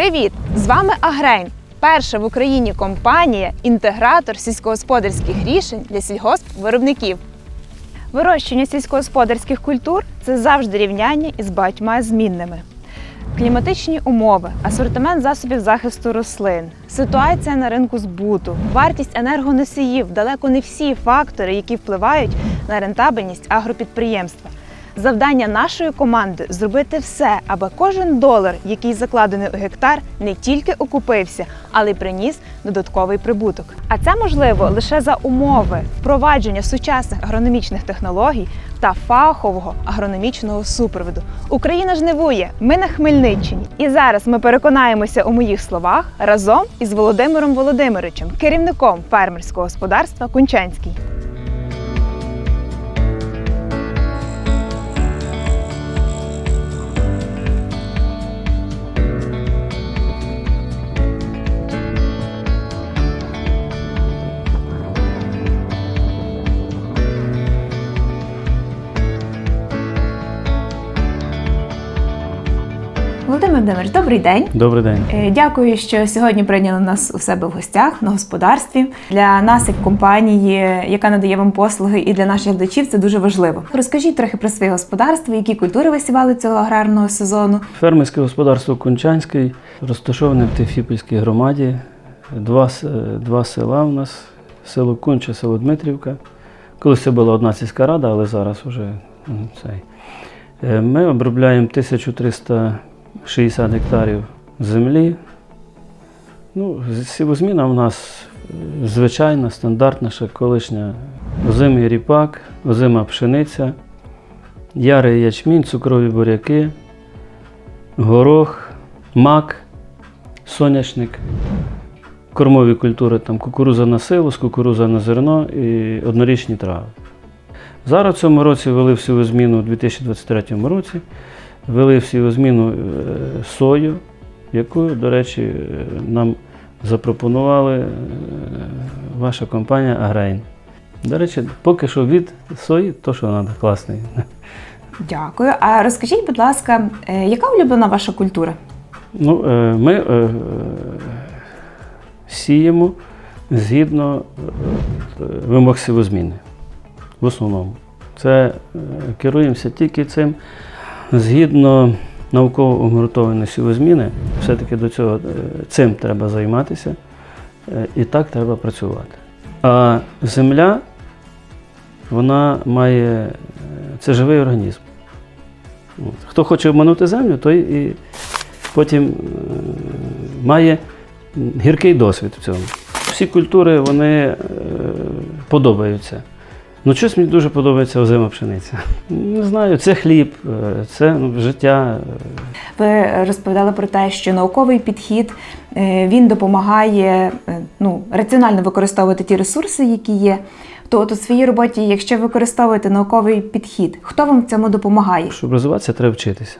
Привіт! З вами Агрейн. Перша в Україні компанія, інтегратор сільськогосподарських рішень для сільгоспвиробників. Вирощення сільськогосподарських культур це завжди рівняння із багатьма змінними. Кліматичні умови, асортимент засобів захисту рослин, ситуація на ринку збуту, вартість енергоносіїв далеко не всі фактори, які впливають на рентабельність агропідприємства. Завдання нашої команди зробити все, аби кожен долар, який закладений у гектар, не тільки окупився, але й приніс додатковий прибуток. А це можливо лише за умови впровадження сучасних агрономічних технологій та фахового агрономічного супроводу. Україна жнивує. Ми на Хмельниччині. І зараз ми переконаємося у моїх словах разом із Володимиром Володимировичем, керівником фермерського господарства Кунчанський. Володимир Володимирович, добрий день. Добрий день. Е, Дякую, що сьогодні прийняли нас у себе в гостях на господарстві. Для нас, як компанії, яка надає вам послуги, і для наших глядачів це дуже важливо. Розкажіть трохи про своє господарство, які культури ви сівали цього аграрного сезону. Фермерське господарство Кунчанський розташоване в Тефіпольській громаді. Два, е, два села у нас село Кунча, село Дмитрівка. Колись це була одна сільська рада, але зараз вже цей. Е, Ми обробляємо 1360 гектарів землі. Ну, сівозміна у нас е, звичайна, стандартна, ще колишня озимий ріпак, озима пшениця, ярий ячмінь, цукрові буряки, горох, мак, соняшник, кормові культури, там кукуруза на силос, кукуруза на зерно і однорічні трави. Зараз в цьому році ввели всю зміну у 2023 році, ввели всю зміну сою, яку, до речі, е, нам запропонували е, ваша компанія Агрейн. До речі, поки що від сої, то що треба, класний. Дякую. А розкажіть, будь ласка, е, яка улюблена ваша культура? Ну, е, ми е, е, сіємо згідно е, вимог сівозміни. В основному. Це е, керуємося тільки цим. Згідно науково обґрунтованої сівозміни, все-таки до цього е, цим треба займатися е, і так треба працювати. А земля, вона має, е, це живий організм. Хто хоче обманути землю, той і потім має гіркий досвід в цьому. Всі культури вони подобаються. Ну, щось мені дуже подобається озима пшениця. Не знаю, це хліб, е, це ну, життя. Ви розповідали про те, що науковий підхід е, він допомагає е, ну, раціонально використовувати ті ресурси, які є. То от у своїй роботі, якщо ви використовуєте науковий підхід, хто вам в цьому допомагає? Щоб розвиватися, треба вчитися.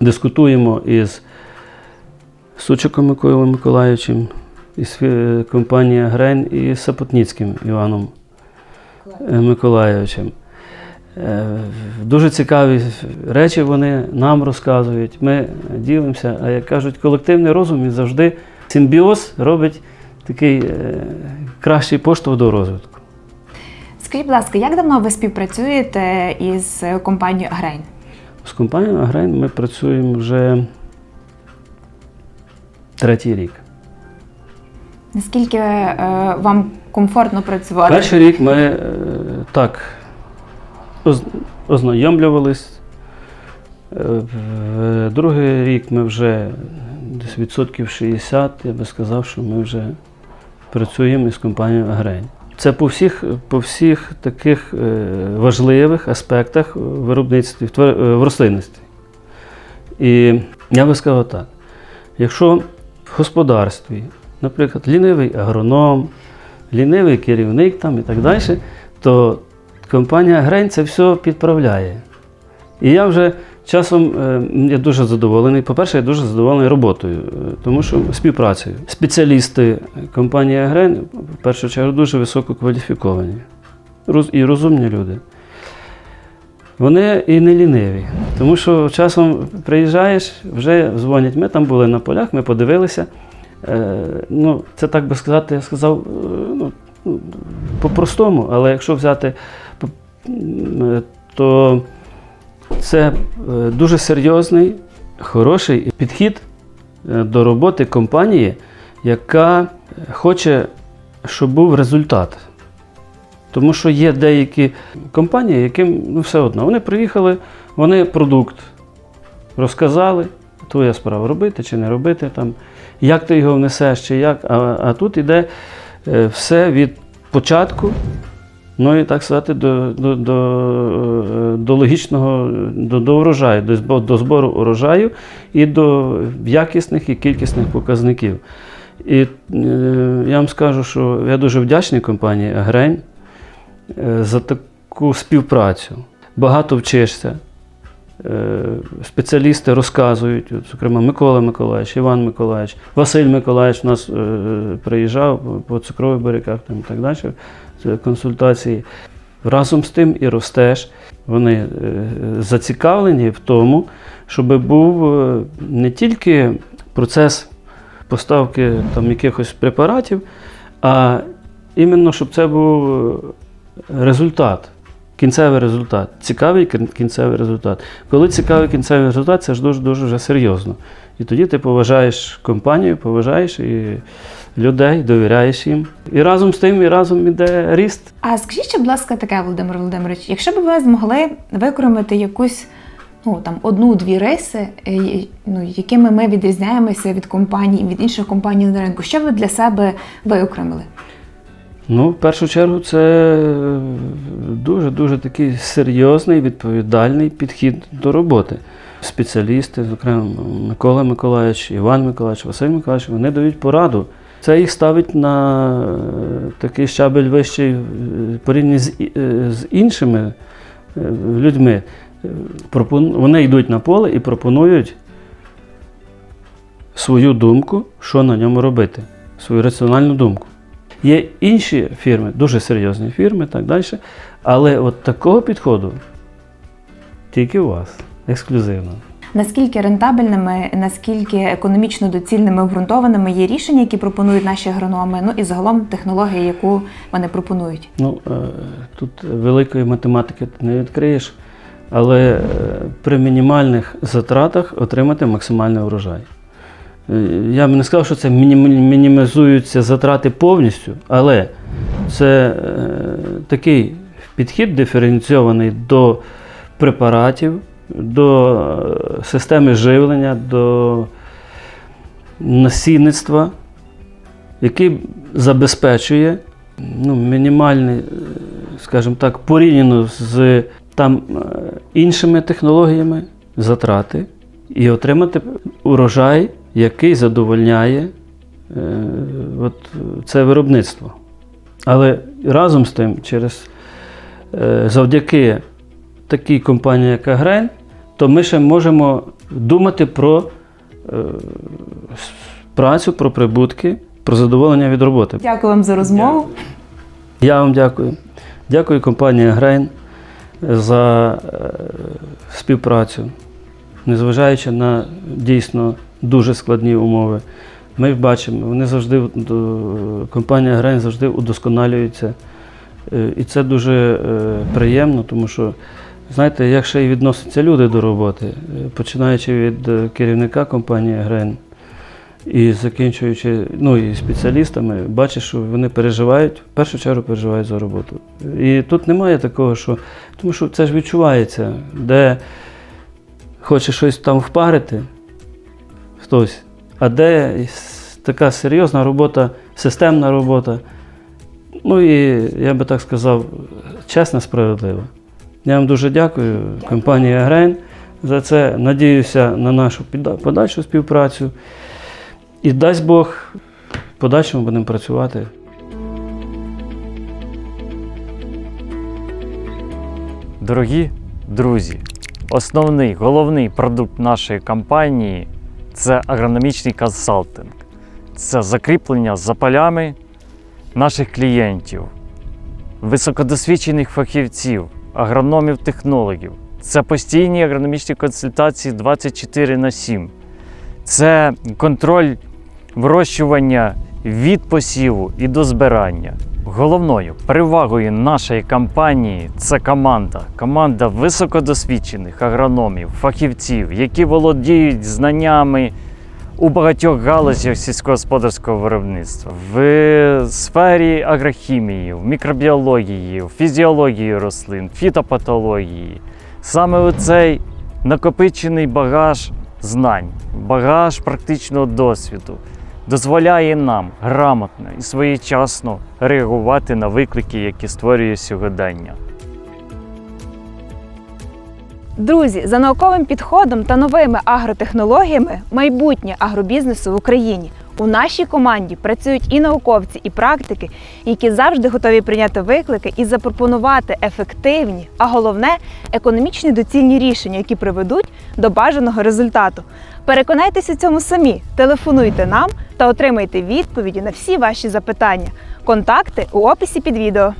Дискутуємо із Сучиком Миколою Миколаївичем, із компанією Грейн і Сапотніцьким Іваном е, Миколаївичем. Е, Дуже цікаві речі вони нам розказують. Ми ділимося, а як кажуть, колективний розум він завжди симбіоз робить такий е, кращий поштовх до розвитку. Скажіть, будь ласка, як давно ви співпрацюєте із компанією Агрейн? З компанією Агрейн ми працюємо вже третій рік. Наскільки е, вам комфортно працювати? Перший рік ми е, так оз- ознайомлювались. Е, Другий рік ми вже десь відсотків 60, я би сказав, що ми вже працюємо із компанією Агрейн. Це по всіх, по всіх таких е, важливих аспектах в виробництві, в е, в рослинництві. І я би сказав так: якщо в господарстві, наприклад, лінивий агроном, лінивий керівник там і так далі, то компанія Грень це все підправляє. І я вже часом е, я дуже задоволений. По-перше, я дуже задоволений роботою, е, тому що співпрацею. Спеціалісти компанії Грень, в першу чергу, дуже високо кваліфіковані і розумні люди. вони і не ліниві. Тому що часом приїжджаєш, вже дзвонять. Ми там були на полях, ми подивилися. Е, ну, це так би сказати, я сказав, е, ну, по-простому, але якщо взяти, е, то це дуже серйозний, хороший підхід до роботи компанії, яка хоче, щоб був результат. Тому що є деякі компанії, яким ну, все одно. Вони приїхали, вони продукт розказали, твоя справа робити чи не робити, там, як ти його внесеш, чи як. А, а тут іде е, все від початку, ну і так сказати, до, до, до, е, до логічного, до, до урожаю, до, до збору урожаю і до якісних і кількісних показників. І е, я вам скажу, що я дуже вдячний компанії Агрень е, за таку співпрацю. Багато вчишся. Е, Спеціалісти розказують, зокрема, Микола Миколаївич, Іван Миколаївич, Василь Миколаївич у нас е, приїжджав по цукрових бариках там, і так далі, консультації. Разом з тим і ростеш. Вони е, зацікавлені в тому, щоб був не тільки процес поставки там, якихось препаратів, а іменно, щоб це був результат. Кінцевий результат, цікавий кінцевий результат. Коли цікавий кінцевий результат, це ж дуже дуже вже серйозно. І тоді ти поважаєш компанію, поважаєш і людей, довіряєш їм. І разом з тим, і разом іде ріст. А скажіть, ще, будь ласка, таке, Володимир Володимирович, якщо б ви змогли використати якусь ну там одну-дві риси, е, ну якими ми відрізняємося від компаній, від інших компаній на ринку, що ви для себе виокремили? Ну, в першу чергу, це дуже-дуже такий серйозний, відповідальний підхід до роботи. Спеціалісти, зокрема Микола Миколаївич, Іван Миколаївич, Василь Миколаївич, вони дають пораду. Це їх ставить на е, такий щабель вищий е, порівняно з, е, іншими людьми. Вони йдуть на поле і пропонують свою думку, що на ньому робити, свою раціональну думку. Є інші фірми, дуже серйозні фірми, так далі. Але от такого підходу тільки у вас, ексклюзивно. Наскільки рентабельними, наскільки економічно доцільними обґрунтованими є рішення, які пропонують наші агрономи, ну і загалом технологія, яку вони пропонують? Ну, е, тут великої математики ти не відкриєш, але е, при мінімальних затратах отримати максимальний урожай. Я б не сказав, що це мінімізуються затрати повністю, але це е, такий підхід диференційований до препаратів, до е, системи живлення, до насінництва, який забезпечує ну, мінімальний, е, скажімо так, порівняно з там іншими технологіями затрати і отримати урожай, який задовольняє е, от, це виробництво. Але разом з тим, через е, завдяки такій компанії, як Агрень, то ми ще можемо думати про е, працю, про прибутки, про задоволення від роботи. Дякую вам за розмову. Я вам дякую. Дякую компанії Грейн за е, співпрацю. Незважаючи на дійсно дуже складні умови, ми бачимо, вони завжди компанія Грейн завжди удосконалюється. Е, І це дуже е, приємно, тому що, знаєте, як ще й відносяться люди до роботи, Е, починаючи від е, керівника компанії Грейн, і закінчуючи ну, і спеціалістами, бачиш, що вони переживають, в першу чергу переживають за роботу. І тут немає такого, що. Тому що це ж відчувається, де хоче щось там впарити хтось, а де така серйозна робота, системна робота. Ну і я би так сказав, чесна, справедлива. Я вам дуже дякую, компанії Агрейн, за це. Надіюся на нашу подальшу співпрацю. І дасть Бог, в подальшому будемо працювати. Дорогі друзі, основний головний продукт нашої компанії це агрономічний консалтинг. Це закріплення за полями наших клієнтів, високодосвідчених фахівців, агрономів-технологів, Це постійні агрономічні консультації 24 на 7. Це контроль вирощування від посіву і до збирання. Головною перевагою нашої компанії це команда. Команда високодосвідчених агрономів, фахівців, які володіють знаннями у багатьох галузях сільськогосподарського виробництва в сфері агрохімії, в мікробіології, в фізіології рослин, фітопатології. Саме у цей накопичений багаж знань, багаж практичного досвіду дозволяє нам грамотно і своєчасно реагувати на виклики, які створює сьогодення. Друзі, за науковим підходом та новими агротехнологіями майбутнє агробізнесу в Україні. У нашій команді працюють і науковці, і практики, які завжди готові прийняти виклики і запропонувати ефективні, а головне економічні доцільні рішення, які приведуть до бажаного результату. Переконайтеся в цьому самі. Телефонуйте нам та отримайте відповіді на всі ваші запитання. Контакти у описі під відео.